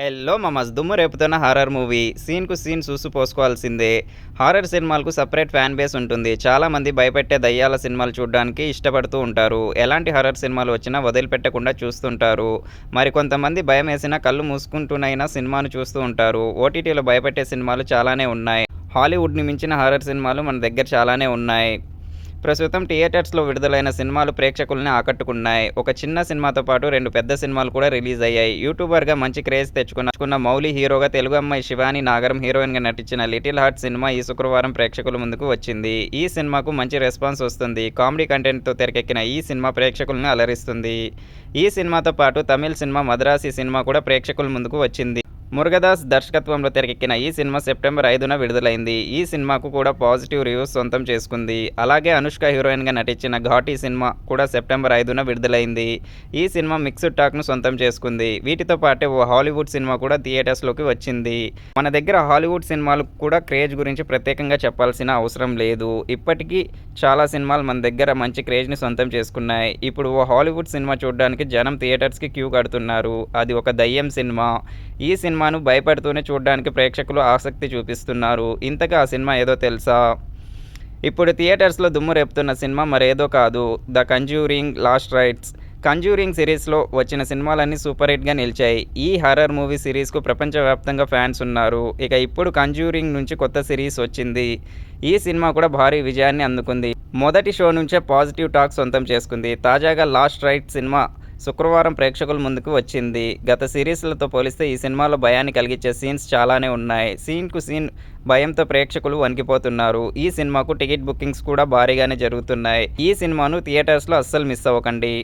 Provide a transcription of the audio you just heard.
Hello మమస్ దుమ్ము రేపుతున్న హారర్ మూవీ సీన్కు సీన్ చూసి పోసుకోవాల్సిందే. హారర్ సినిమాలకు సపరేట్ ఫ్యాన్ బేస్ ఉంటుంది. చాలామంది భయపెట్టే దయ్యాల సినిమాలు చూడడానికి ఇష్టపడుతూ ఉంటారు. ఎలాంటి హారర్ సినిమాలు వచ్చినా వదిలిపెట్టకుండా చూస్తుంటారు. మరి కొంతమంది భయం వేసినా కళ్ళు మూసుకుంటూనైనా సినిమాను చూస్తూ ఉంటారు. ఓటీటీలో భయపెట్టే సినిమాలు చాలానే ఉన్నాయి. హాలీవుడ్ని మించిన హారర్ సినిమాలు మన దగ్గర చాలానే ఉన్నాయి. ప్రస్తుతం థియేటర్స్లో విడుదలైన సినిమాలు ప్రేక్షకుల్ని ఆకట్టుకున్నాయి. ఒక చిన్న సినిమాతో పాటు రెండు పెద్ద సినిమాలు కూడా రిలీజ్ అయ్యాయి. యూట్యూబర్గా మంచి క్రేజ్ తెచ్చుకున్న మౌలి హీరోగా తెలుగు అమ్మాయి శివాని నాగరం హీరోయిన్గా నటించిన లిటిల్ హార్ట్ సినిమా ఈ శుక్రవారం ప్రేక్షకుల ముందుకు వచ్చింది. ఈ సినిమాకు మంచి రెస్పాన్స్ వస్తుంది. కామెడీ కంటెంట్తో తెరకెక్కిన ఈ సినిమా ప్రేక్షకుల్ని అలరిస్తుంది. ఈ సినిమాతో పాటు తమిళ్ సినిమా మద్రాసి సినిమా కూడా ప్రేక్షకుల ముందుకు వచ్చింది. మురుగదాస్ దర్శకత్వంలో తెరకెక్కిన ఈ సినిమా సెప్టెంబర్ ఐదున విడుదలైంది. ఈ సినిమాకు కూడా పాజిటివ్ రివ్యూస్ సొంతం చేసుకుంది. అలాగే అనుష్క హీరోయిన్గా నటించిన ఘాటీ సినిమా కూడా సెప్టెంబర్ ఐదున విడుదలైంది. ఈ సినిమా మిక్స్డ్ టాక్ను సొంతం చేసుకుంది. వీటితో పాటే ఓ హాలీవుడ్ సినిమా కూడా థియేటర్స్లోకి వచ్చింది. మన దగ్గర హాలీవుడ్ సినిమాలు కూడా క్రేజ్ గురించి ప్రత్యేకంగా చెప్పాల్సిన అవసరం లేదు. ఇప్పటికీ చాలా సినిమాలు మన దగ్గర మంచి క్రేజ్ని సొంతం చేసుకున్నాయి. ఇప్పుడు ఓ హాలీవుడ్ సినిమా చూడడానికి జనం థియేటర్స్కి క్యూ కడుతున్నారు. అది ఒక దయ్యం సినిమా. ఈ సినిమాను భయపడుతూనే చూడడానికి ప్రేక్షకులు ఆసక్తి చూపిస్తున్నారు. ఇంతగా ఆ సినిమా ఏదో తెలుసా? ఇప్పుడు థియేటర్స్లో దుమ్ము రేపుతున్న సినిమా మరేదో కాదు. The conjuring last rites. Conjuring సిరీస్లో వచ్చిన సినిమాలన్నీ సూపర్ హిట్గా నిలిచాయి. ఈ హర్రర్ మూవీ సిరీస్కు ప్రపంచవ్యాప్తంగా ఫ్యాన్స్ ఉన్నారు. ఇక ఇప్పుడు కంజ్యూరింగ్ నుంచి కొత్త సిరీస్ వచ్చింది. ఈ సినిమా కూడా భారీ విజయాన్ని అందుకుంది. మొదటి షో నుంచే పాజిటివ్ టాక్ సొంతం చేసుకుంది. తాజాగా లాస్ట్ రైట్ సినిమా శుక్రవారం ప్రేక్షకుల ముందుకు వచ్చింది. గత సిరీస్లతో పోలిస్తే ఈ సినిమాలో భయాన్ని కలిగించే సీన్స్ చాలానే ఉన్నాయి. సీన్కు సీన్ భయంతో ప్రేక్షకులు వణికిపోతున్నారు. ఈ సినిమాకు టికెట్ బుకింగ్స్ కూడా భారీగానే జరుగుతున్నాయి. ఈ సినిమాను థియేటర్స్లో అస్సలు మిస్ అవ్వకండి.